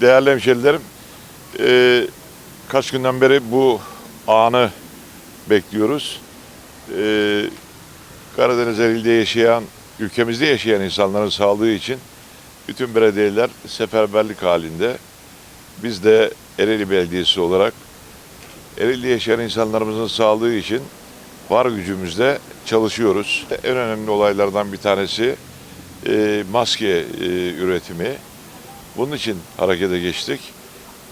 Değerli hemşerilerim, e, kaç günden beri bu anı bekliyoruz. E, Karadeniz Ereğli'de yaşayan, ülkemizde yaşayan insanların sağlığı için bütün belediyeler seferberlik halinde. Biz de Ereğli Belediyesi olarak Ereğli'de yaşayan insanlarımızın sağlığı için var gücümüzle çalışıyoruz. En önemli olaylardan bir tanesi e, maske e, üretimi. Bunun için harekete geçtik.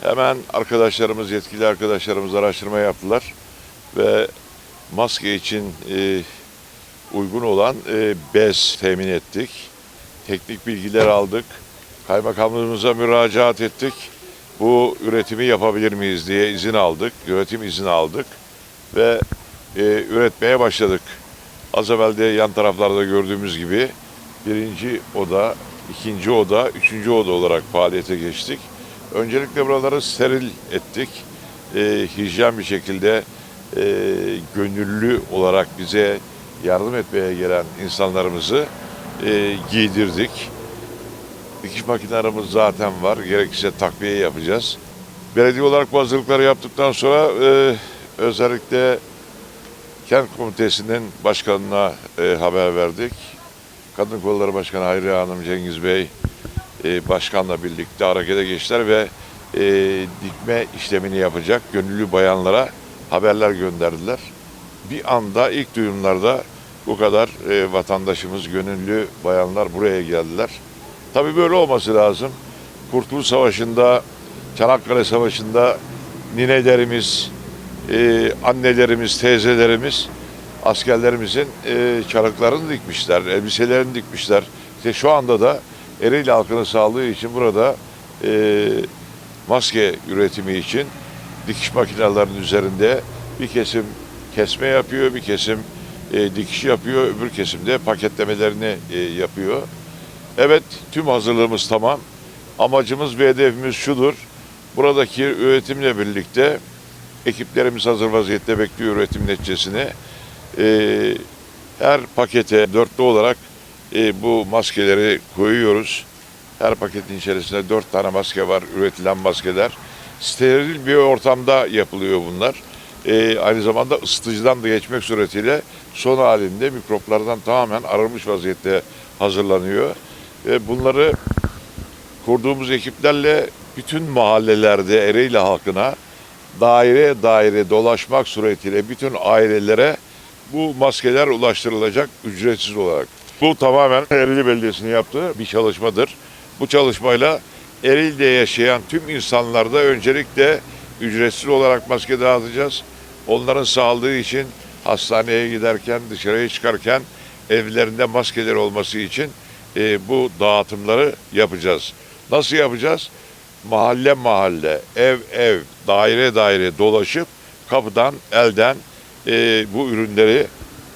Hemen arkadaşlarımız, yetkili arkadaşlarımız araştırma yaptılar ve maske için e, uygun olan e, bez temin ettik. Teknik bilgiler aldık. Kaymakamlığımıza müracaat ettik. Bu üretimi yapabilir miyiz diye izin aldık. Üretim izni aldık ve e, üretmeye başladık. Az evvel de yan taraflarda gördüğümüz gibi birinci oda, ikinci oda, üçüncü oda olarak faaliyete geçtik. Öncelikle buraları steril ettik. E, hijyen bir şekilde e, gönüllü olarak bize yardım etmeye gelen insanlarımızı e, giydirdik. Dikiş makinelerimiz zaten var. Gerekirse takviye yapacağız. Belediye olarak bu hazırlıkları yaptıktan sonra e, özellikle Kent Komitesi'nin başkanına e, haber verdik. Kadın Kolları Başkanı Hayriye Hanım, Cengiz Bey e, başkanla birlikte harekete geçtiler ve e, dikme işlemini yapacak gönüllü bayanlara haberler gönderdiler. Bir anda ilk duyumlarda bu kadar e, vatandaşımız, gönüllü bayanlar buraya geldiler. Tabii böyle olması lazım. Kurtuluş Savaşı'nda, Çanakkale Savaşı'nda ninelerimiz, e, annelerimiz, teyzelerimiz askerlerimizin e, çarıklarını dikmişler, elbiselerini dikmişler. İşte şu anda da Ereğli halkının sağlığı için burada e, maske üretimi için dikiş makinelerinin üzerinde bir kesim kesme yapıyor, bir kesim e, dikiş yapıyor, öbür kesimde paketlemelerini e, yapıyor. Evet, tüm hazırlığımız tamam. Amacımız ve hedefimiz şudur. Buradaki üretimle birlikte ekiplerimiz hazır vaziyette bekliyor üretim neticesini. Ee, her pakete dörtlü olarak e, bu maskeleri koyuyoruz. Her paketin içerisinde dört tane maske var, üretilen maskeler. Steril bir ortamda yapılıyor bunlar. Ee, aynı zamanda ısıtıcıdan da geçmek suretiyle son halinde mikroplardan tamamen arınmış vaziyette hazırlanıyor. Ve bunları kurduğumuz ekiplerle bütün mahallelerde Ereğli halkına daire daire dolaşmak suretiyle bütün ailelere bu maskeler ulaştırılacak ücretsiz olarak. Bu tamamen Ereğli Belediyesi'nin yaptığı bir çalışmadır. Bu çalışmayla Ereğli'de yaşayan tüm insanlarda öncelikle ücretsiz olarak maske dağıtacağız. Onların sağlığı için hastaneye giderken, dışarıya çıkarken evlerinde maskeler olması için e, bu dağıtımları yapacağız. Nasıl yapacağız? Mahalle mahalle, ev ev, daire daire dolaşıp kapıdan, elden e, bu ürünleri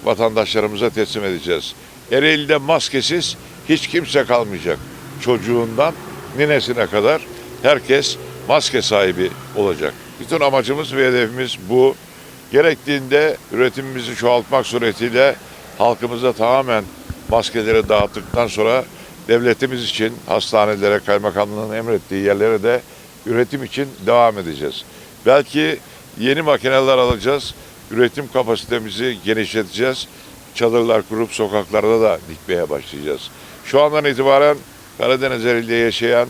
vatandaşlarımıza teslim edeceğiz. Ereğli'de maskesiz hiç kimse kalmayacak. Çocuğundan ninesine kadar herkes maske sahibi olacak. Bütün amacımız ve hedefimiz bu. Gerektiğinde üretimimizi çoğaltmak suretiyle halkımıza tamamen maskeleri dağıttıktan sonra devletimiz için hastanelere, kaymakamlığın emrettiği yerlere de üretim için devam edeceğiz. Belki yeni makineler alacağız, üretim kapasitemizi genişleteceğiz. Çadırlar kurup sokaklarda da dikmeye başlayacağız. Şu andan itibaren Karadeniz elinde yaşayan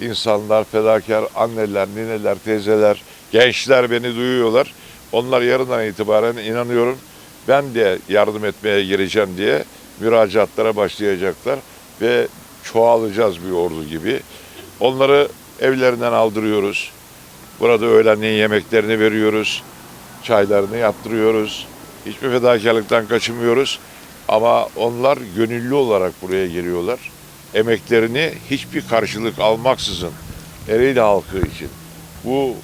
insanlar, fedakar anneler, nineler, teyzeler, gençler beni duyuyorlar. Onlar yarından itibaren inanıyorum ben de yardım etmeye gireceğim diye müracaatlara başlayacaklar ve çoğalacağız bir ordu gibi. Onları evlerinden aldırıyoruz. Burada öğlenleyin yemeklerini veriyoruz. Çaylarını yaptırıyoruz. Hiçbir fedakarlıktan kaçınmıyoruz. Ama onlar gönüllü olarak buraya geliyorlar. Emeklerini hiçbir karşılık almaksızın Ereğli halkı için bu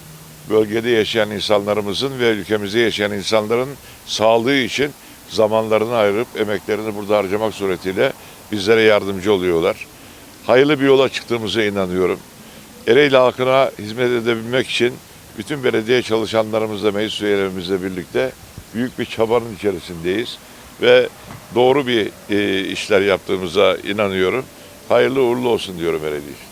bölgede yaşayan insanlarımızın ve ülkemizde yaşayan insanların sağlığı için zamanlarını ayırıp emeklerini burada harcamak suretiyle bizlere yardımcı oluyorlar. Hayırlı bir yola çıktığımıza inanıyorum. Ereğli halkına hizmet edebilmek için bütün belediye çalışanlarımızla, meclis üyelerimizle birlikte büyük bir çabanın içerisindeyiz. Ve doğru bir e, işler yaptığımıza inanıyorum. Hayırlı uğurlu olsun diyorum Ereğli.